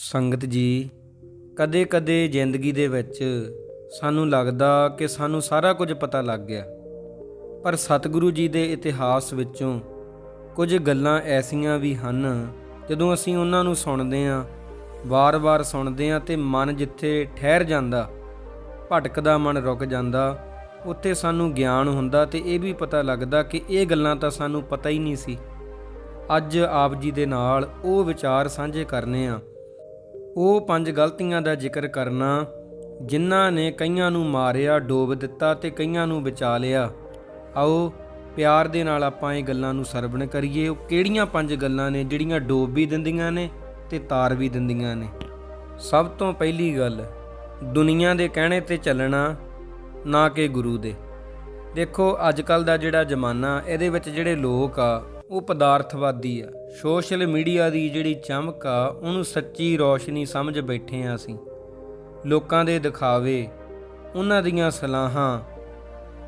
ਸੰਗਤ ਜੀ, ਕਦੇ-ਕਦੇ ਜ਼ਿੰਦਗੀ ਦੇ ਵਿੱਚ ਸਾਨੂੰ ਲੱਗਦਾ ਕਿ ਸਾਨੂੰ ਸਾਰਾ ਕੁਝ ਪਤਾ ਲੱਗ ਗਿਆ। ਪਰ ਸਤਿਗੁਰੂ ਜੀ ਦੇ ਇਤਿਹਾਸ ਵਿੱਚੋਂ ਕੁਝ ਗੱਲਾਂ ਐਸੀਆਂ ਵੀ ਹਨ, ਜਦੋਂ ਅਸੀਂ ਉਹਨਾਂ ਨੂੰ ਸੁਣਦੇ ਹਾਂ, ਵਾਰ-ਵਾਰ ਸੁਣਦੇ ਹਾਂ ਤੇ ਮਨ ਜਿੱਥੇ ਠਹਿਰ ਜਾਂਦਾ, ਭਟਕਦਾ ਮਨ ਰੁਕ ਜਾਂਦਾ, ਉੱਥੇ ਸਾਨੂੰ ਗਿਆਨ ਹੁੰਦਾ ਤੇ ਇਹ ਵੀ ਪਤਾ ਲੱਗਦਾ ਕਿ ਇਹ ਗੱਲਾਂ ਤਾਂ ਸਾਨੂੰ ਪਤਾ ਹੀ ਨਹੀਂ ਸੀ। ਅੱਜ ਆਪ ਜੀ ਦੇ ਨਾਲ ਉਹ ਵਿਚਾਰ ਸਾਂਝੇ ਕਰਨੇ ਆ ਉਹ ਪੰਜ ਗਲਤੀਆਂ ਦਾ ਜ਼ਿਕਰ ਕਰਨਾ, ਜਿਨ੍ਹਾਂ ਨੇ ਕਈਆਂ ਨੂੰ ਮਾਰਿਆ, ਡੋਬ ਦਿੱਤਾ ਤੇ ਕਈਆਂ ਨੂੰ ਬਚਾ ਲਿਆ। ਆਓ, ਪਿਆਰ ਦੇ ਨਾਲ ਆਪਾਂ ਇਹ ਗੱਲਾਂ ਨੂੰ ਸਰਵਣ ਕਰੀਏ। ਉਹ ਕਿਹੜੀਆਂ ਪੰਜ ਗੱਲਾਂ ਨੇ ਜਿਹੜੀਆਂ ਡੋਬ ਵੀ ਦਿੰਦੀਆਂ ਨੇ ਤੇ ਤਾਰ ਵੀ ਦਿੰਦੀਆਂ ਨੇ? ਸਭ ਤੋਂ ਪਹਿਲੀ ਗੱਲ, ਦੁਨੀਆ ਦੇ ਕਹਿਣੇ ਤੇ ਚੱਲਣਾ ਨਾ ਕਿ ਗੁਰੂ ਦੇ। ਦੇਖੋ, ਅੱਜ ਕੱਲ ਦਾ ਜਿਹੜਾ ਜ਼ਮਾਨਾ, ਇਹਦੇ ਵਿੱਚ ਜਿਹੜੇ ਲੋਕ ਆ ਉਹ ਪਦਾਰਥਵਾਦੀ ਆ। ਸੋਸ਼ਲ ਮੀਡੀਆ ਦੀ ਜਿਹੜੀ ਚਮਕ ਆ, ਉਹਨੂੰ ਸੱਚੀ ਰੋਸ਼ਨੀ ਸਮਝ ਬੈਠੇ ਆ ਅਸੀਂ। ਲੋਕਾਂ ਦੇ ਦਿਖਾਵੇ, ਉਹਨਾਂ ਦੀਆਂ ਸਲਾਹਾਂ,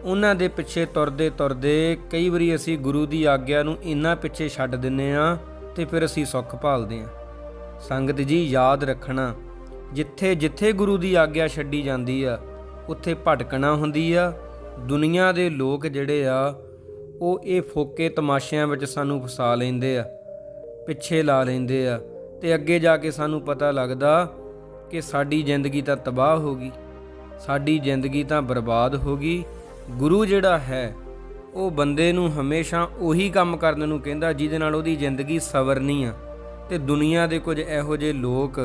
ਉਹਨਾਂ ਦੇ ਪਿੱਛੇ ਤੁਰਦੇ ਤੁਰਦੇ ਕਈ ਵਾਰੀ ਅਸੀਂ ਗੁਰੂ ਦੀ ਆਗਿਆ ਨੂੰ ਇੰਨਾ ਪਿੱਛੇ ਛੱਡ ਦਿੰਨੇ ਆ ਤੇ ਫਿਰ ਅਸੀਂ ਸੁੱਖ ਭਾਲਦੇ ਆ। ਸੰਗਤ ਜੀ, ਯਾਦ ਰੱਖਣਾ, ਜਿੱਥੇ ਜਿੱਥੇ ਗੁਰੂ ਦੀ ਆਗਿਆ ਛੱਡੀ ਜਾਂਦੀ ਆ, ਉੱਥੇ ਭਟਕਣਾ ਹੁੰਦੀ ਆ। ਦੁਨੀਆ ਦੇ ਲੋਕ ਜਿਹੜੇ ਆ ਉਹ ਇਹ ਫੋਕੇ ਤਮਾਸ਼ਿਆਂ ਵਿੱਚ ਸਾਨੂੰ ਫਸਾ ਲੈਂਦੇ ਆ, ਪਿੱਛੇ ਲਾ ਲੈਂਦੇ ਆ ਤੇ ਅੱਗੇ ਜਾ ਕੇ ਸਾਨੂੰ ਪਤਾ ਲੱਗਦਾ ਕਿ ਸਾਡੀ ਜ਼ਿੰਦਗੀ ਤਾਂ ਤਬਾਹ ਹੋ ਗਈ, ਸਾਡੀ ਜ਼ਿੰਦਗੀ ਤਾਂ ਬਰਬਾਦ ਹੋ ਗਈ। ਗੁਰੂ ਜਿਹੜਾ ਹੈ, ਉਹ ਬੰਦੇ ਨੂੰ ਹਮੇਸ਼ਾ ਉਹੀ ਕੰਮ ਕਰਨ ਨੂੰ ਕਹਿੰਦਾ ਜਿਹਦੇ ਨਾਲ ਉਹਦੀ ਜ਼ਿੰਦਗੀ ਸਵਰਨੀ ਆ ਤੇ ਦੁਨੀਆ ਦੇ ਕੁਝ ਇਹੋ ਜਿਹੇ ਲੋਕ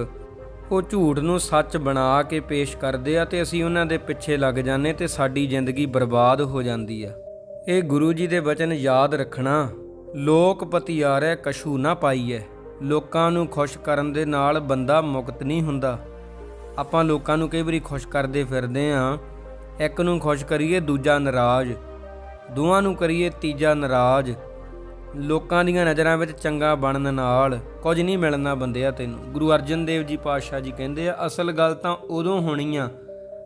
ਉਹ ਝੂਠ ਨੂੰ ਸੱਚ ਬਣਾ ਕੇ ਪੇਸ਼ ਕਰਦੇ ਆ ਤੇ ਅਸੀਂ ਉਹਨਾਂ ਦੇ ਪਿੱਛੇ ਲੱਗ ਜਾਂਦੇ ਤੇ ਸਾਡੀ ਜ਼ਿੰਦਗੀ ਬਰਬਾਦ ਹੋ ਜਾਂਦੀ ਆ। ਇਹ ਗੁਰੂ ਜੀ ਦੇ ਬਚਨ ਯਾਦ ਰੱਖਣਾ ਲੋਕਪਤੀ ਆਰੈ ਕਛੂ ਨਾ ਪਾਈਐ ਲੋਕਾਂ ਨੂੰ ਖੁਸ਼ ਕਰਨ ਦੇ ਨਾਲ ਬੰਦਾ ਮੁਕਤ ਨਹੀਂ ਹੁੰਦਾ। ਆਪਾਂ ਲੋਕਾਂ ਨੂੰ ਕਈ ਵਾਰੀ ਖੁਸ਼ ਕਰਦੇ ਫਿਰਦੇ ਆ। ਇੱਕ ਨੂੰ ਖੁਸ਼ ਕਰੀਏ, ਦੂਜਾ ਨਾਰਾਜ਼। ਦੋਵਾਂ ਨੂੰ ਕਰੀਏ, ਤੀਜਾ ਨਾਰਾਜ਼। ਲੋਕਾਂ ਦੀਆਂ ਨਜ਼ਰਾਂ ਵਿੱਚ ਚੰਗਾ ਬਣਨ ਨਾਲ ਕੁਝ ਨਹੀਂ ਮਿਲਣਾ ਬੰਦਿਆ ਤੈਨੂੰ। ਗੁਰੂ ਅਰਜਨ ਦੇਵ ਜੀ ਪਾਤਸ਼ਾਹ ਜੀ ਕਹਿੰਦੇ ਆ, ਅਸਲ ਗੱਲ ਤਾਂ ਉਦੋਂ ਹੋਣੀ ਆ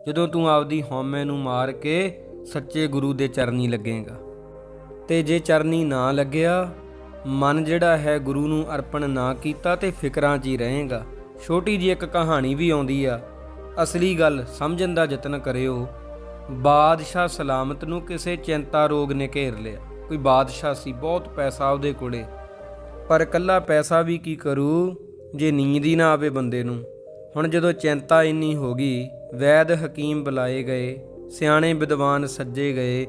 ਜਦੋਂ ਤੂੰ ਆਪਦੀ ਹਉਮੈ ਨੂੰ ਮਾਰ ਕੇ ਸੱਚੇ ਗੁਰੂ ਦੇ ਚਰਨੀ ਲੱਗੇਗਾ। ਤੇ ਜੇ ਚਰਨੀ ਨਾ ਲੱਗਿਆ, ਮਨ ਜਿਹੜਾ ਹੈ ਗੁਰੂ ਨੂੰ ਅਰਪਣ ਨਾ ਕੀਤਾ ਤੇ ਫਿਕਰਾਂ 'ਚ ਹੀ ਰਹੇਗਾ। ਛੋਟੀ ਜੀ ਇੱਕ ਕਹਾਣੀ ਵੀ ਆਉਂਦੀ ਆ, ਅਸਲੀ ਗੱਲ ਸਮਝਣ ਦਾ ਯਤਨ ਕਰਿਓ, ਬਾਦਸ਼ਾਹ ਸਲਾਮਤ ਨੂੰ ਕਿਸੇ ਚਿੰਤਾ ਰੋਗ ਨੇ ਘੇਰ ਲਿਆ। ਕੋਈ ਬਾਦਸ਼ਾਹ ਸੀ, ਬਹੁਤ ਪੈਸਾ ਉਹਦੇ ਕੋਲੇ। ਪਰ ਇਕੱਲਾ ਪੈਸਾ ਵੀ ਕੀ ਕਰੂ, ਜੇ ਨੀਂਦ ਹੀ ਨਾ ਆਵੇ ਬੰਦੇ ਨੂੰ? ਹੁਣ ਜਦੋਂ ਚਿੰਤਾ ਇੰਨੀ ਹੋ ਗਈ, ਵੈਦ ਹਕੀਮ ਬੁਲਾਏ ਗਏ ਸਿਆਣੇ ਵਿਦਵਾਨ ਸੱਜੇ ਗਏ।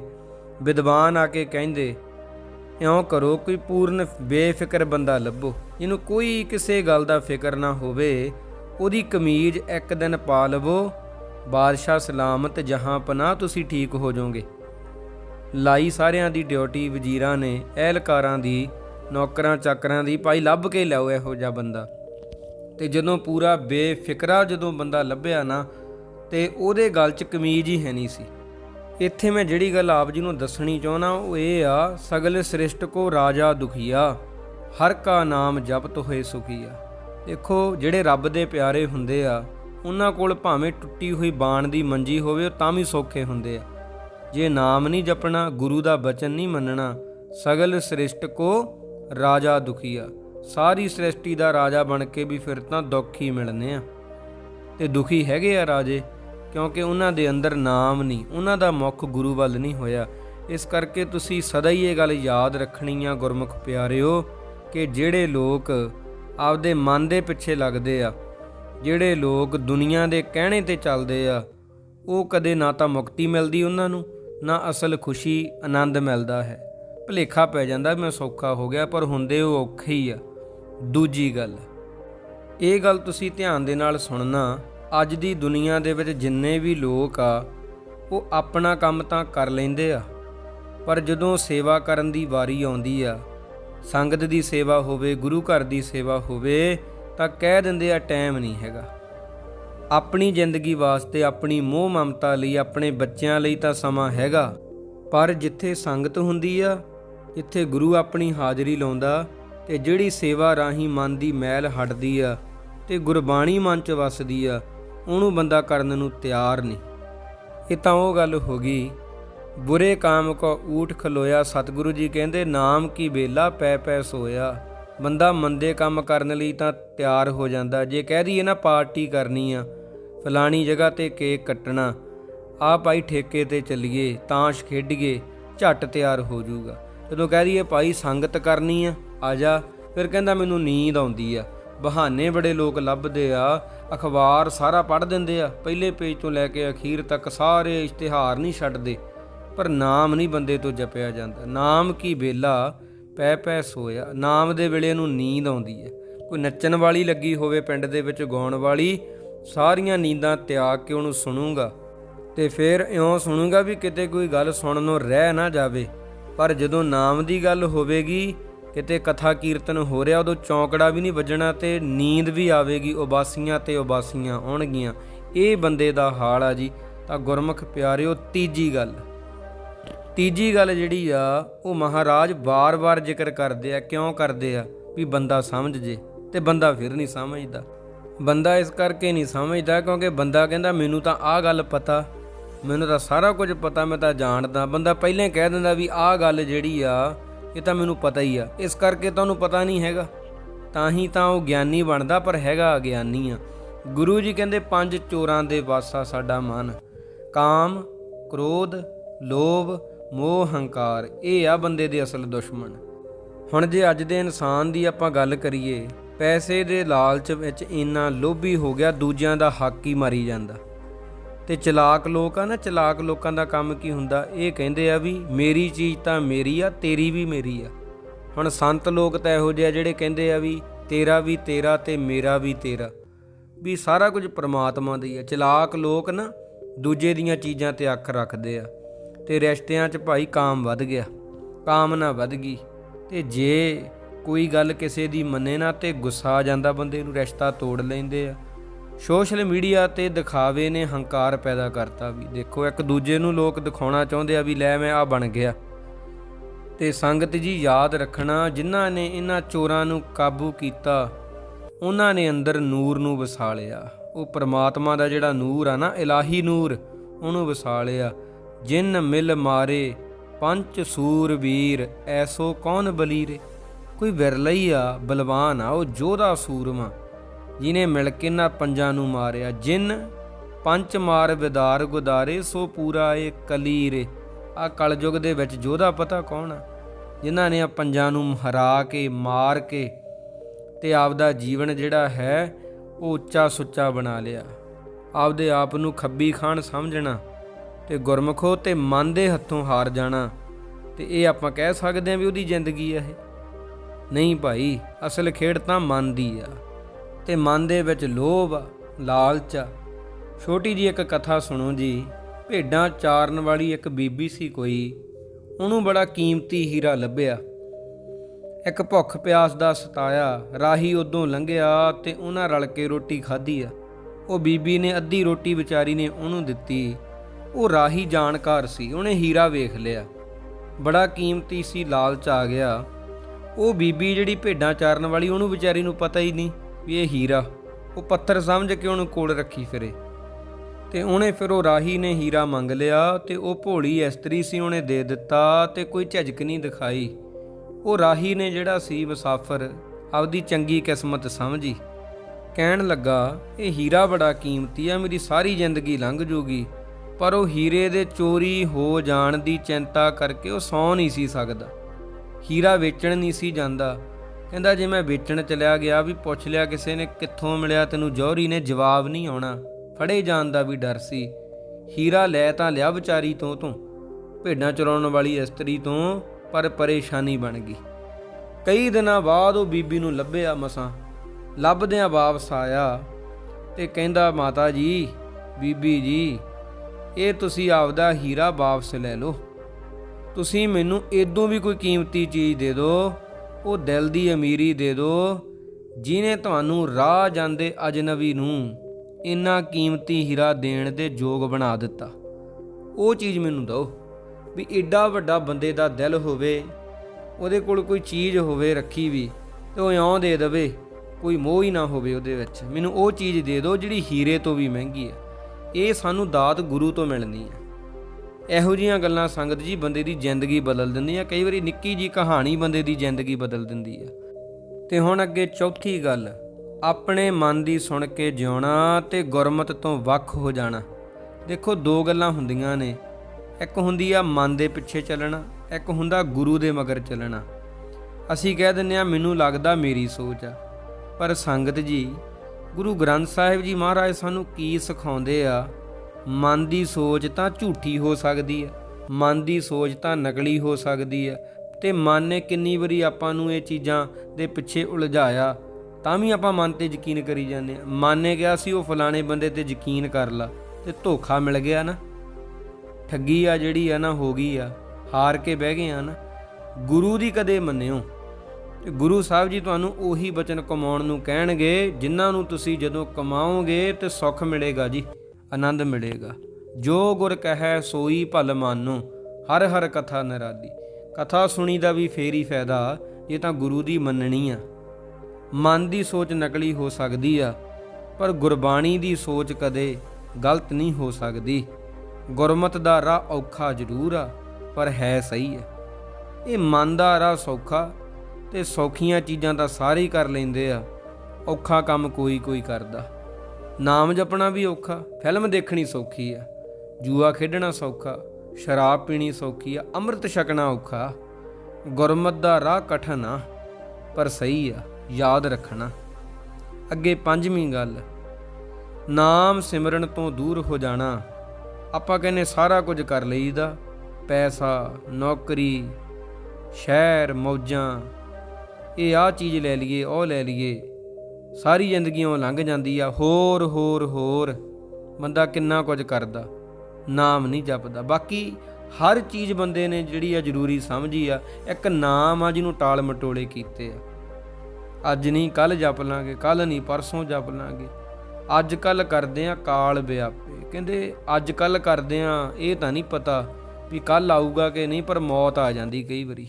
ਵਿਦਵਾਨ ਆ ਕੇ ਕਹਿੰਦੇ, ਇਉਂ ਕਰੋ, ਕੋਈ ਪੂਰਨ ਬੇਫਿਕਰ ਬੰਦਾ ਲੱਭੋ। ਜਿਹਨੂੰ ਕੋਈ ਕਿਸੇ ਗੱਲ ਦਾ ਫਿਕਰ ਨਾ ਹੋਵੇ। ਉਹਦੀ ਕਮੀਜ਼ ਇੱਕ ਦਿਨ ਪਾ ਲਵੋ। ਬਾਦਸ਼ਾਹ ਸਲਾਮਤ, ਜਹਾਂ ਪਨਾਹ ਤੁਸੀਂ ਠੀਕ ਹੋ ਜਾਓਗੇ। ਲਾਈ ਸਾਰਿਆਂ ਦੀ ਡਿਊਟੀ ਵਜ਼ੀਰਾਂ ਨੇ ਅਹਿਲਕਾਰਾਂ ਦੀ, ਨੌਕਰਾਂ ਚਾਕਰਾਂ ਦੀ, ਭਾਈ ਲੱਭ ਕੇ ਲਿਆਓ ਇਹੋ ਜਿਹਾ ਬੰਦਾ। ਤੇ ਜਦੋਂ ਪੂਰਾ ਬੇਫਿਕਰਾ ਜਦੋਂ ਬੰਦਾ ਲੱਭਿਆ ਨਾ ਤੇ ਉਹਦੇ ਗਲ 'ਚ ਕਮੀਜ਼ ਹੀ ਹੈ ਨਹੀਂ ਸੀ। ਇੱਥੇ ਮੈਂ ਜਿਹੜੀ ਗੱਲ ਆਪ ਜੀ ਨੂੰ ਦੱਸਣੀ ਚਾਹੁੰਦਾ ਉਹ ਇਹ ਆ, ਸਗਲ ਸ੍ਰਿਸ਼ਟ ਕੋ ਰਾਜਾ ਦੁਖੀਆ, ਹਰ ਕਾ ਨਾਮ ਜਪਤ ਹੋਏ ਸੁਖੀਆ। ਦੇਖੋ, ਜਿਹੜੇ ਰੱਬ ਦੇ ਪਿਆਰੇ ਹੁੰਦੇ ਆ, ਉਹਨਾਂ ਕੋਲ ਭਾਵੇਂ ਟੁੱਟੀ ਹੋਈ ਬਾਣ ਦੀ ਮੰਜੀ ਹੋਵੇ, ਉਹ ਤਾਂ ਵੀ ਸੌਖੇ ਹੁੰਦੇ ਆ। ਜੇ ਨਾਮ ਨਹੀਂ ਜਪਣਾ, ਗੁਰੂ ਦਾ ਬਚਨ ਨਹੀਂ ਮੰਨਣਾ, ਸਗਲ ਸ੍ਰਿਸ਼ਟ ਕੋ ਰਾਜਾ ਦੁਖੀਆ। ਸਾਰੀ ਸ੍ਰਿਸ਼ਟੀ ਦਾ ਰਾਜਾ ਬਣ ਕੇ ਵੀ ਫਿਰ ਤਾਂ ਦੁੱਖ ਹੀ ਮਿਲਨੇ ਆ। ਤੇ ਦੁਖੀ ਹੈਗੇ ਆ ਰਾਜੇ? ਕਿਉਂਕਿ ਉਹਨਾਂ ਦੇ ਅੰਦਰ ਨਾਮ ਨਹੀਂ, ਉਹਨਾਂ ਦਾ ਮੁੱਖ ਗੁਰੂ ਵੱਲ ਨਹੀਂ ਹੋਇਆ। ਇਸ ਕਰਕੇ ਤੁਸੀਂ ਸਦਾ ਹੀ ਇਹ ਗੱਲ ਯਾਦ ਰੱਖਣੀ ਆ, ਗੁਰਮੁਖ ਪਿਆਰਿਓ, ਕਿ ਜਿਹੜੇ ਲੋਕ ਆਪਦੇ ਮਨ ਦੇ ਪਿੱਛੇ ਲੱਗਦੇ ਆ, ਜਿਹੜੇ ਲੋਕ ਦੁਨੀਆ ਦੇ ਕਹਿਣੇ ਤੇ ਚੱਲਦੇ ਆ, ਉਹ ਕਦੇ ਨਾ ਤਾਂ ਮੁਕਤੀ ਮਿਲਦੀ ਉਹਨਾਂ ਨੂੰ, ਨਾ ਅਸਲ ਖੁਸ਼ੀ, ਆਨੰਦ ਮਿਲਦਾ ਹੈ। ਭਲੇਖਾ ਪੈ ਜਾਂਦਾ, ਮੈਂ ਸੌਖਾ ਹੋ ਗਿਆ, ਪਰ ਹੁੰਦੇ ਉਹ ਔਖੇ ਹੀ ਆ। ਦੂਜੀ ਗੱਲ, ਇਹ ਗੱਲ ਤੁਸੀਂ ਧਿਆਨ ਦੇ ਨਾਲ ਸੁਣਨਾ ਅੱਜ ਦੀ ਦੁਨੀਆ ਦੇ ਵਿੱਚ ਜਿੰਨੇ ਵੀ ਲੋਕ ਆ, ਉਹ ਆਪਣਾ ਕੰਮ ਤਾਂ ਕਰ ਲੈਂਦੇ ਆ। ਪਰ ਜਦੋਂ ਸੇਵਾ ਕਰਨ ਦੀ ਵਾਰੀ ਆਉਂਦੀ ਆ, ਸੰਗਤ ਦੀ ਸੇਵਾ ਹੋਵੇ, ਗੁਰੂ ਘਰ ਦੀ ਸੇਵਾ ਹੋਵੇ, ਤਾਂ ਕਹਿ ਦਿੰਦੇ ਆ, ਟਾਈਮ ਨਹੀਂ ਹੈਗਾ। ਆਪਣੀ ਜ਼ਿੰਦਗੀ ਵਾਸਤੇ, ਆਪਣੀ ਮੋਹ ਮਮਤਾ ਲਈ, ਆਪਣੇ ਬੱਚਿਆਂ ਲਈ ਤਾਂ ਸਮਾਂ ਹੈਗਾ। ਪਰ ਜਿੱਥੇ ਸੰਗਤ ਹੁੰਦੀ ਆ, ਜਿੱਥੇ ਗੁਰੂ ਆਪਣੀ ਹਾਜ਼ਰੀ ਲਾਉਂਦਾ ਤੇ ਜਿਹੜੀ ਸੇਵਾ ਰਾਹੀਂ ਮਨ ਦੀ ਮੈਲ ਹਟਦੀ ਆ ਤੇ ਗੁਰਬਾਣੀ ਮਨ ਚ ਵਸਦੀ ਆ ਉਹਨੂੰ ਬੰਦਾ ਕਰਨ ਨੂੰ ਤਿਆਰ ਨਹੀਂ। ਇਹ ਤਾਂ ਉਹ ਗੱਲ ਹੋ ਗਈ, ਬੁਰੇ ਕਾਮ ਕੋ ਊਠ ਖਲੋਇਆ, ਸਤਿਗੁਰੂ ਜੀ ਕਹਿੰਦੇ, ਨਾਮ ਕੀ ਵੇਲਾ ਪੈ ਪੈ ਸੋਇਆ। ਬੰਦਾ ਮੰਦੇ ਕੰਮ ਕਰਨ ਲਈ ਤਾਂ ਤਿਆਰ ਹੋ ਜਾਂਦਾ, ਜੇ ਕਹਿ ਦਈਏ ਨਾ ਪਾਰਟੀ ਕਰਨੀ ਆ, ਫਲਾਣੀ ਜਗ੍ਹਾ ਤੇ ਕੇਕ ਕੱਟਣਾ ਆ ਭਾਈ ਠੇਕੇ ਤੇ ਚੱਲੀਏ, ਤਾਸ਼ ਖੇਡੀਏ, ਝੱਟ ਤਿਆਰ ਹੋ ਜਾਊਗਾ। ਜਦੋਂ ਕਹਿ ਦਈਏ ਭਾਈ ਸੰਗਤ ਕਰਨੀ ਆ ਆ ਜਾ, ਫਿਰ ਕਹਿੰਦਾ ਮੈਨੂੰ ਨੀਂਦ ਆਉਂਦੀ ਆ। ਬਹਾਨੇ ਬੜੇ ਲੋਕ ਲੱਭਦੇ ਆ ਅਖਬਾਰ ਸਾਰਾ ਪੜ੍ਹ ਦਿੰਦੇ ਆ। ਪਹਿਲੇ ਪੇਜ ਤੋਂ ਲੈ ਕੇ ਅਖੀਰ ਤੱਕ ਸਾਰੇ ਇਸ਼ਤਿਹਾਰ ਨਹੀਂ ਛੱਡਦੇ। ਪਰ ਨਾਮ ਨਹੀਂ ਬੰਦੇ ਤੋਂ ਜਪਿਆ ਜਾਂਦਾ। ਨਾਮ ਕੀ ਵੇਲਾ ਪੈ ਪੈ ਸੋਇਆ। ਨਾਮ ਦੇ ਵੇਲੇ ਨੂੰ ਨੀਂਦ ਆਉਂਦੀ ਹੈ। ਕੋਈ ਨੱਚਣ ਵਾਲੀ ਲੱਗੀ ਹੋਵੇ ਪਿੰਡ ਦੇ ਵਿੱਚ ਗਾਉਣ ਵਾਲੀ, ਸਾਰੀਆਂ ਨੀਂਦਾਂ ਤਿਆਗ ਕੇ ਉਹਨੂੰ ਸੁਣੂਗਾ। ਤੇ ਫਿਰ ਇਉਂ ਸੁਣੂਗਾ ਵੀ ਕਿਤੇ ਕੋਈ ਗੱਲ ਸੁਣਨ ਨੂੰ ਰਹਿ ਨਾ ਜਾਵੇ। ਪਰ ਜਦੋਂ ਨਾਮ ਦੀ ਗੱਲ ਹੋਵੇਗੀ ਕਿਤੇ ਕਥਾ ਕੀਰਤਨ ਹੋ ਰਿਹਾ, ਉਦੋਂ ਚੌਂਕੜਾ ਵੀ ਨਹੀਂ ਵੱਜਣਾ ਤੇ ਨੀਂਦ ਵੀ ਆਵੇਗੀ। ਉਬਾਸੀਆਂ ਤੇ ਉਬਾਸੀਆਂ ਆਉਣਗੀਆਂ। ਇਹ ਬੰਦੇ ਦਾ ਹਾਲ ਆ ਜੀ। ਤਾਂ ਗੁਰਮੁਖ ਪਿਆਰਿਓ, ਤੀਜੀ ਗੱਲ। ਤੀਜੀ ਗੱਲ ਜਿਹੜੀ ਆ, ਉਹ ਮਹਾਰਾਜ ਵਾਰ-ਵਾਰ ਜ਼ਿਕਰ ਕਰਦੇ ਆ, ਕਿਉਂ ਕਰਦੇ ਆ? ਵੀ ਬੰਦਾ ਸਮਝ ਜੇ ਤੇ ਬੰਦਾ ਫਿਰ ਨਹੀਂ ਸਮਝਦਾ। ਬੰਦਾ ਇਸ ਕਰਕੇ ਨਹੀਂ ਸਮਝਦਾ ਕਿਉਂਕਿ ਬੰਦਾ ਕਹਿੰਦਾ, ਮੈਨੂੰ ਤਾਂ ਆਹ ਗੱਲ ਪਤਾ। ਮੈਨੂੰ ਤਾਂ ਸਾਰਾ ਕੁਝ ਪਤਾ, ਮੈਂ ਤਾਂ ਜਾਣਦਾ। ਬੰਦਾ ਪਹਿਲਾਂ ਕਹਿ ਦਿੰਦਾ ਵੀ ਆਹ ਗੱਲ ਜਿਹੜੀ ਆ ਇਹ ਤਾਂ ਮੈਨੂੰ ਪਤਾ ਹੀ ਆ। ਇਸ ਕਰਕੇ ਤੁਹਾਨੂੰ ਪਤਾ ਨਹੀਂ ਹੈਗਾ। ਤਾਂ ਹੀ ਤਾਂ ਉਹ ਗਿਆਨੀ ਬਣਦਾ, ਪਰ ਹੈਗਾ ਅਗਿਆਨੀ ਆ। ਗੁਰੂ ਜੀ ਕਹਿੰਦੇ, ਪੰਜ ਚੋਰਾਂ ਦੇ ਵਾਸਾ ਸਾਡਾ ਮਨ। ਕਾਮ, ਕ੍ਰੋਧ, ਲੋਭ, ਮੋਹ, ਹੰਕਾਰ, ਇਹ ਆ ਬੰਦੇ ਦੇ ਅਸਲ ਦੁਸ਼ਮਣ। ਹੁਣ ਜੇ ਅੱਜ ਦੇ ਇਨਸਾਨ ਦੀ ਆਪਾਂ ਗੱਲ ਕਰੀਏ, ਪੈਸੇ ਦੇ ਲਾਲਚ ਵਿੱਚ ਇੰਨਾ ਲੋਭੀ ਹੋ ਗਿਆ, ਦੂਜਿਆਂ ਦਾ ਹੱਕ ਹੀ ਮਾਰੀ ਜਾਂਦਾ। ਤੇ ਚਲਾਕ ਲੋਕ ਆ ਨਾ, ਚਲਾਕ ਲੋਕਾਂ ਦਾ ਕੰਮ ਕੀ ਹੁੰਦਾ? ਇਹ ਕਹਿੰਦੇ ਆ ਵੀ ਮੇਰੀ ਚੀਜ਼ ਤਾਂ ਮੇਰੀ ਆ, ਤੇਰੀ ਵੀ ਮੇਰੀ ਆ। ਹੁਣ ਸੰਤ ਲੋਕ ਤਾਂ ਇਹੋ ਜਿਹੇ ਆ ਜਿਹੜੇ ਕਹਿੰਦੇ ਆ ਵੀ ਤੇਰਾ ਵੀ ਤੇਰਾ ਤੇ ਮੇਰਾ ਵੀ ਤੇਰਾ। ਵੀ ਸਾਰਾ ਕੁਝ ਪ੍ਰਮਾਤਮਾ ਦਾ ਹੀ ਆ। ਚਲਾਕ ਲੋਕ ਨਾ ਦੂਜੇ ਦੀਆਂ ਚੀਜ਼ਾਂ ਤੇ ਅੱਖ ਰੱਖਦੇ ਆ। ਤੇ ਰਿਸ਼ਤਿਆਂ 'ਚ ਭਾਈ ਕਾਮ ਵੱਧ ਗਿਆ। ਕਾਮਨਾ ਵੱਧ ਗਈ। ਤੇ ਜੇ ਕੋਈ ਗੱਲ ਕਿਸੇ ਦੀ ਮੰਨੇ ਨਾ ਤੇ ਗੁੱਸਾ ਆ ਜਾਂਦਾ, ਬੰਦੇ ਨੂੰ ਰਿਸ਼ਤਾ ਤੋੜ ਲੈਂਦੇ ਆ। ਸੋਸ਼ਲ ਮੀਡੀਆ ਤੇ ਦਿਖਾਵੇ ਨੇ ਹੰਕਾਰ ਪੈਦਾ ਕਰਤਾ ਵੀ। ਦੇਖੋ, ਇੱਕ ਦੂਜੇ ਨੂੰ ਲੋਕ ਦਿਖਾਉਣਾ ਚਾਹੁੰਦੇ ਆ ਵੀ ਲੈ ਮੈਂ ਆ ਬਣ ਗਿਆ। ਤੇ ਸੰਗਤ ਜੀ ਯਾਦ ਰੱਖਣਾ, ਜਿਨ੍ਹਾਂ ਨੇ ਇਹਨਾਂ ਚੋਰਾਂ ਨੂੰ ਕਾਬੂ ਕੀਤਾ ਉਹਨਾਂ ਨੇ ਅੰਦਰ ਨੂਰ ਨੂੰ ਵਸਾ ਲਿਆ ਉਹ ਪ੍ਰਮਾਤਮਾ ਦਾ ਜਿਹੜਾ ਨੂਰ ਆ ਨਾ, ਇਲਾਹੀ ਨੂਰ, ਉਹਨੂੰ ਵਸਾ ਲਿਆ ਜਿਨ ਮਿਲ ਮਾਰੇ ਪੰਚ ਸੂਰਵੀਰ ਐਸੋ ਕੌਣ ਬਲੀਰੇ? ਕੋਈ ਵਿਰਲਾ ਹੀ ਆ, ਬਲਵਾਨ ਆ, ਉਹ ਜੋਧਾ ਸੂਰਮਾ। ਜਿਨੇ ਮਿਲ ਕੇ ਨਾ ਪੰਜਾਂ ਨੂੰ ਮਾਰਿਆ। ਜਿਨ ਪੰਚ ਮਾਰ ਵਿਦਾਰ ਗੁਦਾਰੇ, ਸੋ ਪੂਰਾ ਏ ਕਲੀਰੇ ਆ ਕਲਯੁਗ ਦੇ ਵਿੱਚ ਜੋਧਾ ਪਤਾ ਕੌਣ ਆ? ਜਿਨ੍ਹਾਂ ਨੇ ਆ ਪੰਜਾਂ ਨੂੰ ਹਰਾ ਕੇ, ਮਾਰ ਕੇ ਤੇ ਆਪਦਾ ਜੀਵਨ ਜਿਹੜਾ ਹੈ, ਉਹ ਉੱਚਾ ਸੁੱਚਾ ਬਣਾ ਲਿਆ। ਆਪਦੇ ਆਪ ਨੂੰ ਖੱਬੀ ਖਾਨ ਸਮਝਣਾ ਤੇ ਗੁਰਮਖੋ ਤੇ ਮਨ ਦੇ ਹੱਥੋਂ ਹਾਰ ਜਾਣਾ ਤੇ ਇਹ ਆਪਾਂ ਕਹਿ ਸਕਦੇ ਹਾਂ ਵੀ ਉਹਦੀ ਜ਼ਿੰਦਗੀ ਆ ਇਹ। ਨਹੀਂ ਭਾਈ, ਅਸਲ ਖੇਡ ਤਾਂ ਮਨ ਦੀ ਆ। ਤੇ ਮਨ ਦੇ ਵਿੱਚ ਲੋਭ ਆ ਲਾਲਚ। ਆ ਛੋਟੀ ਜੀ ਇੱਕ ਕਥਾ ਸੁਣੋ ਜੀ। ਭੇਡਾਂ ਚਾਰਨ ਵਾਲੀ ਇੱਕ ਬੀਬੀ ਸੀ ਕੋਈ। ਉਹਨੂੰ ਬੜਾ ਕੀਮਤੀ ਹੀਰਾ ਲੱਭਿਆ। ਇੱਕ ਭੁੱਖ ਪਿਆਸ ਦਾ ਸਤਾਇਆ, ਰਾਹੀ ਉਦੋਂ ਲੰਘਿਆ ਤੇ ਉਹਨਾਂ ਰਲ ਕੇ ਰੋਟੀ ਖਾਧੀ ਆ। ਉਹ ਬੀਬੀ ਨੇ ਅੱਧੀ ਰੋਟੀ ਵਿਚਾਰੀ ਨੇ ਉਹਨੂੰ ਦਿੱਤੀ। ਉਹ ਰਾਹੀ ਜਾਣਕਾਰ ਸੀ, ਉਹਨੇ ਹੀਰਾ ਵੇਖ ਲਿਆ। ਬੜਾ ਕੀਮਤੀ ਸੀ, ਲਾਲਚ ਆ ਗਿਆ। ਉਹ ਬੀਬੀ ਜਿਹੜੀ ਭੇਡਾਂ ਚਾਰਨ ਵਾਲੀ, ਉਹਨੂੰ ਵਿਚਾਰੀ ਨੂੰ ਪਤਾ ਹੀ ਨਹੀਂ। ਵੀ ਇਹ ਹੀਰਾ, ਉਹ ਪੱਥਰ ਸਮਝ ਕੇ ਉਹਨੂੰ ਕੋਲ ਰੱਖੀ ਫਿਰੇ। ਤੇ ਉਹਨੇ ਫਿਰ ਉਹ ਰਾਹੀ ਨੇ ਹੀਰਾ ਮੰਗ ਲਿਆ ਤੇ ਉਹ ਭੋਲੀ ਇਸਤਰੀ ਸੀ, ਉਹਨੇ ਦੇ ਦਿੱਤਾ ਤੇ ਕੋਈ ਝਿਜਕ ਨਹੀਂ ਦਿਖਾਈ। ਉਹ ਰਾਹੀ ਨੇ ਜਿਹੜਾ ਸੀ ਮੁਸਾਫਰ ਆਪਦੀ ਚੰਗੀ ਕਿਸਮਤ ਸਮਝੀ। ਕਹਿਣ ਲੱਗਾ, ਇਹ ਹੀਰਾ ਬੜਾ ਕੀਮਤੀ ਆ, ਮੇਰੀ ਸਾਰੀ ਜ਼ਿੰਦਗੀ ਲੰਘ ਜੂਗੀ। ਪਰ ਉਹ ਹੀਰੇ ਦੇ ਚੋਰੀ ਹੋ ਜਾਣ ਦੀ ਚਿੰਤਾ ਕਰਕੇ ਉਹ ਸੌ ਨਹੀਂ ਸੀ ਸਕਦਾ। ਹੀਰਾ ਵੇਚਣ ਨਹੀਂ ਸੀ ਜਾਂਦਾ। ਕਹਿੰਦਾ ਜੇ ਮੈਂ ਵੇਚਣ ਚਲਿਆ ਗਿਆ ਵੀ ਪੁੱਛ ਲਿਆ ਕਿਸੇ ਨੇ ਕਿੱਥੋਂ ਮਿਲਿਆ, ਤੈਨੂੰ ਜੌਹਰੀ ਨੇ ਜਵਾਬ ਨਹੀਂ ਆਉਣਾ। ਫੜੇ ਜਾਣ ਦਾ ਵੀ ਡਰ ਸੀ। ਹੀਰਾ ਲੈ ਤਾਂ ਲਿਆ ਵਿਚਾਰੀ ਤੋਂ ਤੂੰ। ਭੇਡਾਂ ਚਰਾਉਣ ਵਾਲੀ ਇਸਤਰੀ ਤੋਂ, ਪਰ ਪਰੇਸ਼ਾਨੀ ਬਣ ਗਈ। ਕਈ ਦਿਨਾਂ ਬਾਅਦ ਉਹ ਬੀਬੀ ਨੂੰ ਲੱਭਿਆ ਮਸਾਂ। ਲੱਭਦਿਆਂ ਵਾਪਸ ਆਇਆ ਤੇ ਕਹਿੰਦਾ, ਮਾਤਾ ਜੀ, ਬੀਬੀ ਜੀ, ਇਹ ਤੁਸੀਂ ਆਪਦਾ ਹੀਰਾ ਵਾਪਸ ਲੈ ਲਓ। ਤੁਸੀਂ ਮੈਨੂੰ ਇਦੋਂ ਵੀ ਕੋਈ ਕੀਮਤੀ ਚੀਜ਼ ਦੇ ਦਿਓ ਉਹ ਦਿਲ ਦੀ ਅਮੀਰੀ ਦੇ ਦਿਓ ਜਿਨੇ ਤੁਹਾਨੂੰ ਰਾਹ ਜਾਂਦੇ ਅਜਨਬੀ ਨੂੰ ਇੰਨਾ ਕੀਮਤੀ ਹੀਰਾ ਦੇਣ ਦੇ ਯੋਗ ਬਣਾ ਦਿੱਤਾ। ਉਹ ਚੀਜ਼ ਮੈਨੂੰ ਦਿਓ ਵੀ ਏਡਾ ਵੱਡਾ ਬੰਦੇ ਦਾ ਦਿਲ ਹੋਵੇ, ਉਹਦੇ ਕੋਲ ਕੋਈ ਚੀਜ਼ ਹੋਵੇ ਰੱਖੀ ਵੀ, ਤੇ ਉਹ ਇਉਂ ਦੇ ਦੇਵੇ, ਕੋਈ ਮੋਹ ਹੀ ਨਾ ਹੋਵੇ ਉਹਦੇ ਵਿੱਚ। ਮੈਨੂੰ ਉਹ ਚੀਜ਼ ਦੇ ਦਿਓ ਜਿਹੜੀ ਹੀਰੇ ਤੋਂ ਵੀ ਮਹਿੰਗੀ ਹੈ। ਇਹ ਸਾਨੂੰ ਦਾਤ ਗੁਰੂ ਤੋਂ ਮਿਲਣੀ ਹੈ। ਇਹੋ ਜੀਆਂ ਗੱਲਾਂ ਸੰਗਤ ਜੀ ਬੰਦੇ ਦੀ ਜ਼ਿੰਦਗੀ ਬਦਲ ਦਿੰਦੀਆਂ ਕਈ ਵਾਰੀ ਨਿੱਕੀ ਜੀ ਕਹਾਣੀ ਬੰਦੇ ਦੀ ਜ਼ਿੰਦਗੀ ਬਦਲ ਦਿੰਦੀ ਆ। ਤੇ ਹੁਣ ਅੱਗੇ ਚੌਥੀ ਗੱਲ, ਆਪਣੇ ਮਨ ਦੀ ਸੁਣ ਕੇ ਜਿਉਣਾ ਤੇ ਗੁਰਮਤ ਤੋਂ ਵੱਖ ਹੋ ਜਾਣਾ। ਦੇਖੋ, ਦੋ ਗੱਲਾਂ ਹੁੰਦੀਆਂ ਨੇ। ਇੱਕ ਹੁੰਦੀ ਆ ਮਨ ਦੇ ਪਿੱਛੇ ਚੱਲਣਾ, ਇੱਕ ਹੁੰਦਾ ਗੁਰੂ ਦੇ ਮਗਰ ਚੱਲਣਾ। ਅਸੀਂ ਕਹਿ ਦਿੰਨੇ ਆ, ਮੈਨੂੰ ਲੱਗਦਾ ਮੇਰੀ ਸੋਚ ਆ। ਪਰ ਸੰਗਤ ਜੀ, ਗੁਰੂ ਗ੍ਰੰਥ ਸਾਹਿਬ ਜੀ ਮਹਾਰਾਜ ਸਾਨੂੰ ਕੀ ਸਿਖਾਉਂਦੇ ਆ? ਮਨ ਦੀ ਸੋਚ ਤਾਂ ਝੂਠੀ ਹੋ ਸਕਦੀ ਹੈ, ਮਨ ਦੀ ਸੋਚ ਤਾਂ ਨਕਲੀ ਹੋ ਸਕਦੀ ਹੈ ਤੇ ਮਨ ਨੇ ਕਿੰਨੀ ਵਾਰੀ ਆਪਾਂ ਨੂੰ ਇਹ ਚੀਜ਼ਾਂ ਦੇ ਪਿੱਛੇ ਉਲਝਾਇਆ, ਤਾਂ ਵੀ ਆਪਾਂ ਮਨ ਤੇ ਯਕੀਨ ਕਰੀ ਜਾਂਦੇ ਆ ਮਨ ਨੇ ਕਿਹਾ ਸੀ, ਉਹ ਫਲਾਣੇ ਬੰਦੇ ਤੇ ਯਕੀਨ ਕਰ ਲਾ, ਤੇ ਧੋਖਾ ਮਿਲ ਗਿਆ ਨਾ। ਠੱਗੀ ਆ ਜਿਹੜੀ ਆ ਨਾ, ਹੋ ਗਈ ਆ, ਹਾਰ ਕੇ ਬਹਿ ਗਏ ਆ ਨਾ। ਗੁਰੂ ਦੀ ਕਦੇ ਮੰਨਿਓ, ਤੇ ਗੁਰੂ ਸਾਹਿਬ ਜੀ ਤੁਹਾਨੂੰ ਉਹੀ ਬਚਨ ਕਮਾਉਣ ਨੂੰ ਕਹਿਣਗੇ, ਜਿਨ੍ਹਾਂ ਨੂੰ ਤੁਸੀਂ ਜਦੋਂ ਕਮਾਓਗੇ ਤੇ ਸੁੱਖ ਮਿਲੇਗਾ ਜੀ। ਆਨੰਦ ਮਿਲੇਗਾ। ਜੋ ਗੁਰ ਕਹੈ ਸੋਈ ਭਲ ਮਾਨੋ, ਹਰ ਹਰ ਕਥਾ ਨਰਾਦੀ। ਕਥਾ ਸੁਣੀ ਦਾ ਵੀ ਫੇਰ ਹੀ ਫਾਇਦਾ, ਇਹ ਤਾਂ ਗੁਰੂ ਦੀ ਮੰਨਣੀ ਆ। ਮਨ ਦੀ ਸੋਚ ਨਕਲੀ ਹੋ ਸਕਦੀ ਆ, ਪਰ ਗੁਰਬਾਣੀ ਦੀ ਸੋਚ ਕਦੇ ਗਲਤ ਨਹੀਂ ਹੋ ਸਕਦੀ। ਗੁਰਮਤ ਦਾ ਰਾਹ ਔਖਾ ਜ਼ਰੂਰ ਆ, ਪਰ ਹੈ ਸਹੀ ਹੈ ਇਹ ਮਨ ਦਾ ਰਾਹ ਸੌਖਾ ਤੇ ਸੌਖੀਆਂ ਚੀਜ਼ਾਂ ਤਾਂ ਸਾਰੇ ਹੀ ਕਰ ਲੈਂਦੇ ਆ, ਔਖਾ ਕੰਮ ਕੋਈ ਕੋਈ ਕਰਦਾ। ਨਾਮ ਜਪਣਾ ਵੀ ਔਖਾ, ਫਿਲਮ ਦੇਖਣੀ ਸੌਖੀ ਆ, ਜੂਆ ਖੇਡਣਾ ਸੌਖਾ, ਸ਼ਰਾਬ ਪੀਣੀ ਸੌਖੀ ਆ, ਅੰਮ੍ਰਿਤ ਛਕਣਾ ਔਖਾ, ਗੁਰਮਤ ਦਾ ਰਾਹ ਕਠਨ ਆ, ਪਰ ਸਹੀ ਆ, ਯਾਦ ਰੱਖਣਾ। ਅੱਗੇ ਪੰਜਵੀਂ ਗੱਲ, ਨਾਮ ਸਿਮਰਨ ਤੋਂ ਦੂਰ ਹੋ ਜਾਣਾ, ਆਪਾਂ ਕਹਿੰਨੇ ਸਾਰਾ ਕੁਝ ਕਰ ਲਈਦਾ, ਪੈਸਾ, ਨੌਕਰੀ, ਸ਼ਹਿਰ, ਮੌਜਾਂ, ਇਹ ਆ ਚੀਜ਼ ਲੈ ਲਈਏ, ਉਹ ਲੈ ਲਈਏ ਸਾਰੀ ਜ਼ਿੰਦਗੀ ਉਹ ਲੰਘ ਜਾਂਦੀ ਆ, ਹੋਰ ਹੋਰ ਹੋਰ। ਬੰਦਾ ਕਿੰਨਾ ਕੁਝ ਕਰਦਾ, ਨਾਮ ਨਹੀਂ ਜਪਦਾ। ਬਾਕੀ ਹਰ ਚੀਜ਼ ਬੰਦੇ ਨੇ ਜਿਹੜੀ ਆ ਜ਼ਰੂਰੀ ਸਮਝੀ ਆ, ਇੱਕ ਨਾਮ ਆ ਜਿਹਨੂੰ ਟਾਲ ਮਟੋਲੇ ਕੀਤੇ ਆ। ਅੱਜ ਨਹੀਂ ਕੱਲ ਜਪ ਲਾਂਗੇ ਕੱਲ ਨਹੀਂ, ਪਰਸੋਂ ਜਪ ਲਾਂਗੇ। ਅੱਜ ਕੱਲ ਕਰਦੇ ਆ ਕਾਲ ਵਿਆਪੇ ਕਹਿੰਦੇ, ਅੱਜ ਕੱਲ ਕਰਦੇ ਆ, ਇਹ ਤਾਂ ਨਹੀਂ ਪਤਾ ਵੀ ਕੱਲ ਆਊਗਾ ਕਿ ਨਹੀਂ, ਪਰ ਮੌਤ ਆ ਜਾਂਦੀ ਕਈ ਵਾਰੀ।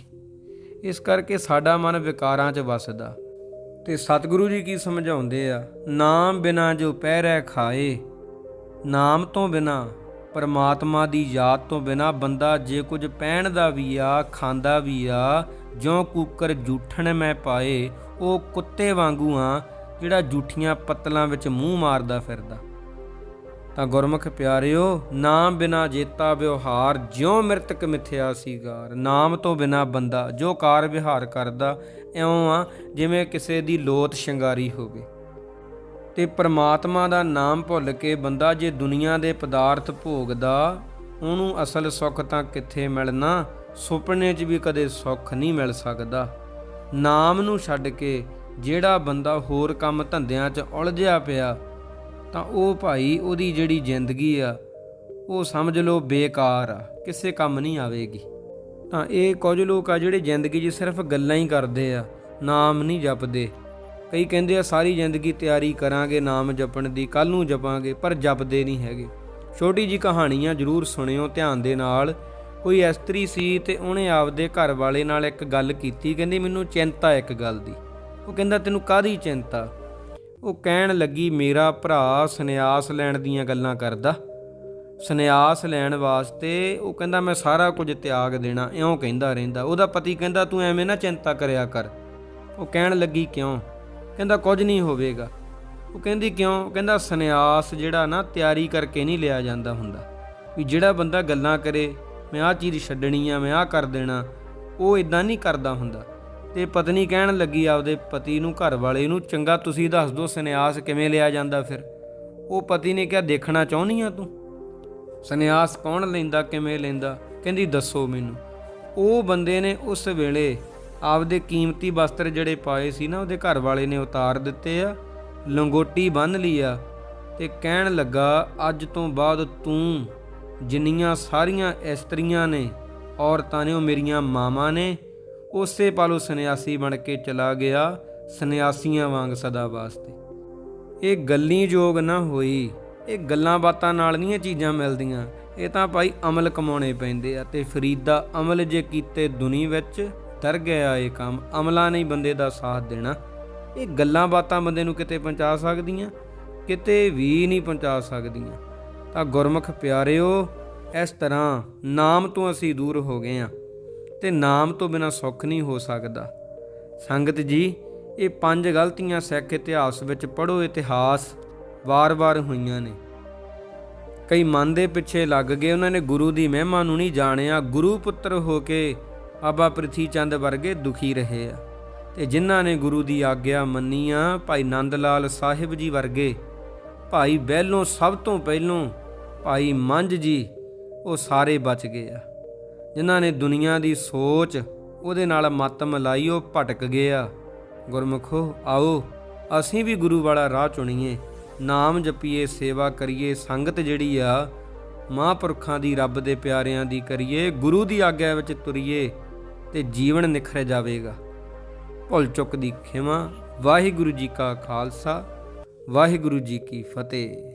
ਇਸ ਕਰਕੇ ਸਾਡਾ ਮਨ ਵਿਕਾਰਾਂ 'ਚ ਵੱਸਦਾ। ਤੇ ਸਤਿਗੁਰੂ ਜੀ ਕੀ ਸਮਝਾਉਂਦੇ ਆ? ਨਾਮ ਬਿਨਾ ਜੋ ਪਹਿਰੈ ਖਾਏ, ਨਾਮ ਤੋਂ ਬਿਨਾ, ਪਰਮਾਤਮਾ ਦੀ ਯਾਦ ਤੋਂ ਬਿਨਾ ਬੰਦਾ ਜੇ ਕੁਝ ਪਹਿਨਦਾ ਵੀ ਆ, ਖਾਂਦਾ ਵੀ ਆ, ਜਿਉਂ ਕੂਕਰ ਜੂਠਣ ਮੈਂ ਪਾਏ, ਉਹ ਕੁੱਤੇ ਵਾਂਗੂ ਆ ਜਿਹੜਾ ਜੂਠੀਆਂ ਪੱਤਲਾਂ ਵਿੱਚ ਮੂੰਹ ਮਾਰਦਾ ਫਿਰਦਾ। ਤਾਂ ਗੁਰਮੁਖ ਪਿਆਰਿਓ, ਨਾਮ ਬਿਨਾ ਜੇਤਾ ਵਿਵਹਾਰ ਜਿਉ ਮਿਰਤਕ ਮਿਥਿਆ ਸੀਗਾਰ। ਨਾਮ ਤੋਂ ਬਿਨਾ ਬੰਦਾ ਜੋ ਕਾਰ ਵਿਹਾਰ ਕਰਦਾ, ਇਉਂ ਆ ਜਿਵੇਂ ਕਿਸੇ ਦੀ ਲੋਤ ਸ਼ਿੰਗਾਰੀ ਹੋਵੇ। ਤੇ ਪ੍ਰਮਾਤਮਾ ਦਾ ਨਾਮ ਭੁੱਲ ਕੇ ਬੰਦਾ ਜੇ ਦੁਨੀਆ ਦੇ ਪਦਾਰਥ ਭੋਗਦਾ, ਉਹਨੂੰ ਅਸਲ ਸੁੱਖ ਤਾਂ ਕਿੱਥੇ ਮਿਲਣਾ? ਸੁਪਨੇ 'ਚ ਵੀ ਕਦੇ ਸੁੱਖ ਨਹੀਂ ਮਿਲ ਸਕਦਾ। ਨਾਮ ਨੂੰ ਛੱਡ ਕੇ ਜਿਹੜਾ ਬੰਦਾ ਹੋਰ ਕੰਮ ਧੰਦਿਆਂ 'ਚ ਉਲਝਿਆ ਪਿਆ ਤਾਂ ਉਹ ਭਾਈ ਉਹਦੀ ਜਿਹੜੀ ਜ਼ਿੰਦਗੀ ਆ, ਉਹ ਸਮਝ ਲਓ ਬੇਕਾਰ ਆ, ਕਿਸੇ ਕੰਮ ਨਹੀਂ ਆਵੇਗੀ। ਤਾਂ ਇਹ ਕੁਝ ਲੋਕ ਆ ਜਿਹੜੇ ਜ਼ਿੰਦਗੀ 'ਚ ਸਿਰਫ ਗੱਲਾਂ ਹੀ ਕਰਦੇ ਆ, ਨਾਮ ਨਹੀਂ ਜਪਦੇ। ਕਈ ਕਹਿੰਦੇ ਆ, ਸਾਰੀ ਜ਼ਿੰਦਗੀ ਤਿਆਰੀ ਕਰਾਂਗੇ, ਨਾਮ ਜਪਣ ਦੀ ਕੱਲ ਨੂੰ ਜਪਾਂਗੇ, ਪਰ ਜਪਦੇ ਨਹੀਂ ਹੈਗੇ। ਛੋਟੀ ਜੀ ਕਹਾਣੀਆਂ ਜ਼ਰੂਰ ਸੁਣਿਓ ਧਿਆਨ ਦੇ ਨਾਲ। ਕੋਈ ਇਸਤਰੀ ਸੀ ਤੇ ਉਹਨੇ ਆਪਦੇ ਘਰ ਵਾਲੇ ਨਾਲ ਇੱਕ ਗੱਲ ਕੀਤੀ, ਕਹਿੰਦੀ, ਮੈਨੂੰ ਚਿੰਤਾ ਇੱਕ ਗੱਲ ਦੀ। ਉਹ ਕਹਿੰਦਾ, ਤੈਨੂੰ ਕਾਹਦੀ ਚਿੰਤਾ? ਉਹ ਕਹਿਣ ਲੱਗੀ, ਮੇਰਾ ਭਰਾ ਸੰਨਿਆਸ ਲੈਣ ਦੀਆਂ ਗੱਲਾਂ ਕਰਦਾ। ਸੰਨਿਆਸ ਲੈਣ ਵਾਸਤੇ ਉਹ ਕਹਿੰਦਾ, ਮੈਂ ਸਾਰਾ ਕੁਝ ਤਿਆਗ ਦੇਣਾ। ਇਉਂ ਕਹਿੰਦਾ ਰਹਿੰਦਾ। ਉਹਦਾ ਪਤੀ ਕਹਿੰਦਾ, ਤੂੰ ਐਵੇਂ ਨਾ ਚਿੰਤਾ ਕਰਿਆ ਕਰ। ਉਹ ਕਹਿਣ ਲੱਗੀ, ਕਿਉਂ? ਕਹਿੰਦਾ, ਕੁਝ ਨਹੀਂ ਹੋਵੇਗਾ। ਉਹ ਕਹਿੰਦੀ, ਕਿਉਂ? ਕਹਿੰਦਾ, ਸੰਨਿਆਸ ਜਿਹੜਾ ਨਾ ਤਿਆਰੀ ਕਰਕੇ ਨਹੀਂ ਲਿਆ ਜਾਂਦਾ ਹੁੰਦਾ। ਵੀ ਜਿਹੜਾ ਬੰਦਾ ਗੱਲਾਂ ਕਰੇ, ਮੈਂ ਆਹ ਚੀਜ਼ ਛੱਡਣੀ ਆ, ਮੈਂ ਆਹ ਕਰ ਦੇਣਾ ਉਹ ਇਦਾਂ ਨਹੀਂ ਕਰਦਾ ਹੁੰਦਾ। ਤੇ ਪਤਨੀ ਕਹਿਣ ਲੱਗੀ ਆਪਦੇ ਪਤੀ ਨੂੰ ਘਰ ਵਾਲੇ ਨੂੰ, ਚੰਗਾ ਤੁਸੀਂ ਦੱਸ ਦਿਓ ਸੰਨਿਆਸ ਕਿਵੇਂ ਲਿਆ ਜਾਂਦਾ ਫਿਰ? ਉਹ ਪਤੀ ਨੇ ਕਿਹਾ, ਦੇਖਣਾ ਚਾਹੁੰਦੀ ਆ ਤੂੰ? ਸੰਨਿਆਸ ਕੌਣ ਲੈਂਦਾ, ਕਿਵੇਂ ਲੈਂਦਾ? ਕਹਿੰਦੀ, ਦੱਸੋ ਮੈਨੂੰ। ਉਹ ਬੰਦੇ ਨੇ ਉਸ ਵੇਲੇ ਆਪਦੇ ਕੀਮਤੀ ਵਸਤਰ ਜਿਹੜੇ ਪਾਏ ਸੀ ਨਾ, ਉਹਦੇ ਘਰ ਵਾਲੇ ਨੇ ਉਤਾਰ ਦਿੱਤੇ ਆ, ਲੰਗੋਟੀ ਬੰਨ ਲਈ ਆ ਤੇ ਕਹਿਣ ਲੱਗਾ, ਅੱਜ ਤੋਂ ਬਾਅਦ ਤੂੰ ਜਿੰਨੀਆਂ ਸਾਰੀਆਂ ਇਸਤਰੀਆਂ ਨੇ, ਔਰਤਾਂ ਨੇ, ਉਹ ਮੇਰੀਆਂ ਮਾਵਾਂ ਨੇ ਉਸੇ ਪਲ ਉਹ ਸੰਨਿਆਸੀ ਬਣ ਕੇ ਚਲਾ ਗਿਆ, ਸੰਨਿਆਸੀਆਂ ਵਾਂਗ ਸਦਾ ਵਾਸਤੇ। ਇਹ ਗੱਲੀ ਜੋਗ ਨਾ ਹੋਈ, ਇਹ ਗੱਲਾਂ ਬਾਤਾਂ ਨਾਲ ਨਹੀਂ ਇਹ ਚੀਜ਼ਾਂ ਮਿਲਦੀਆਂ। ਇਹ ਤਾਂ ਭਾਈ ਅਮਲ ਕਮਾਉਣੇ ਪੈਂਦੇ ਆ ਤੇ ਫਰੀਦਾ ਅਮਲ ਜੇ ਕੀਤੇ ਦੁਨੀ ਵਿੱਚ ਦਰ ਗਿਆ ਇਹ ਕੰਮ, ਅਮਲਾ ਨਹੀਂ ਬੰਦੇ ਦਾ ਸਾਥ ਦੇਣਾ। ਇਹ ਗੱਲਾਂ ਬਾਤਾਂ ਬੰਦੇ ਨੂੰ ਕਿਤੇ ਪਹੁੰਚਾ ਸਕਦੀਆਂ, ਕਿਤੇ ਵੀ ਨਹੀਂ ਪਹੁੰਚਾ ਸਕਦੀਆਂ। ਤਾਂ ਗੁਰਮੁਖ ਪਿਆਰਿਓ, ਇਸ ਤਰ੍ਹਾਂ ਨਾਮ ਤੋਂ ਅਸੀਂ ਦੂਰ ਹੋ ਗਏ ਆ। ਤੇ ਨਾਮ ਤੋਂ ਬਿਨਾ ਸੁੱਖ ਨਹੀਂ ਹੋ ਸਕਦਾ। ਸੰਗਤ ਜੀ, ਇਹ ਪੰਜ ਗਲਤੀਆਂ ਸਿੱਖ ਇਤਿਹਾਸ ਵਿੱਚ ਪੜ੍ਹੋ ਇਤਿਹਾਸ ਵਾਰ-ਵਾਰ ਹੋਈਆਂ ਨੇ। ਕਈ ਮਨ ਦੇ ਪਿੱਛੇ ਲੱਗ ਗਏ, ਉਹਨਾਂ ਨੇ ਗੁਰੂ ਦੀ ਮਹਿਮਾ ਨੂੰ ਨਹੀਂ ਜਾਣਿਆ। ਗੁਰੂ ਪੁੱਤਰ ਹੋ ਕੇ ਬਾਬਾ ਪ੍ਰਿਥੀ ਚੰਦ ਵਰਗੇ ਦੁਖੀ ਰਹੇ ਆ। ਤੇ ਜਿਨ੍ਹਾਂ ਨੇ ਗੁਰੂ ਦੀ ਆਗਿਆ ਮੰਨੀ ਆ, ਭਾਈ ਨੰਦ ਲਾਲ ਸਾਹਿਬ ਜੀ ਵਰਗੇ, ਭਾਈ ਬਹਿਲੋਂ ਸਭ ਤੋਂ ਪਹਿਲੋਂ ਭਾਈ ਮੰਝ ਜੀ, ਉਹ ਸਾਰੇ ਬਚ ਗਏ ਆ। ਜਿਨ੍ਹਾਂ ਨੇ ਦੁਨੀਆ ਦੀ ਸੋਚ ਉਹਦੇ ਨਾਲ ਮੱਤ ਮਿਲਾਈ ਉਹ ਭਟਕ ਗਏ ਆ ਗੁਰਮੁਖੋ, ਆਓ, ਅਸੀਂ ਵੀ ਗੁਰੂ ਵਾਲਾ ਰਾਹ ਚੁਣੀਏ। ਨਾਮ ਜਪੀਏ, ਸੇਵਾ ਕਰੀਏ, ਸੰਗਤ ਜਿਹੜੀ ਆ, ਮਹਾਂਪੁਰਖਾਂ ਦੀ ਰੱਬ ਦੇ ਪਿਆਰਿਆਂ ਦੀ ਕਰੀਏ, ਗੁਰੂ ਦੀ ਆਗਿਆ ਵਿੱਚ ਤੁਰੀਏ ਤੇ ਜੀਵਨ ਨਿਖਰ ਜਾਵੇਗਾ। ਭੁੱਲ ਚੁੱਕ ਦੀ ਖਿਮਾ, ਵਾਹਿਗੁਰੂ ਜੀ ਕਾ ਖਾਲਸਾ, ਵਾਹਿਗੁਰੂ ਜੀ ਕੀ ਫਤਿਹ।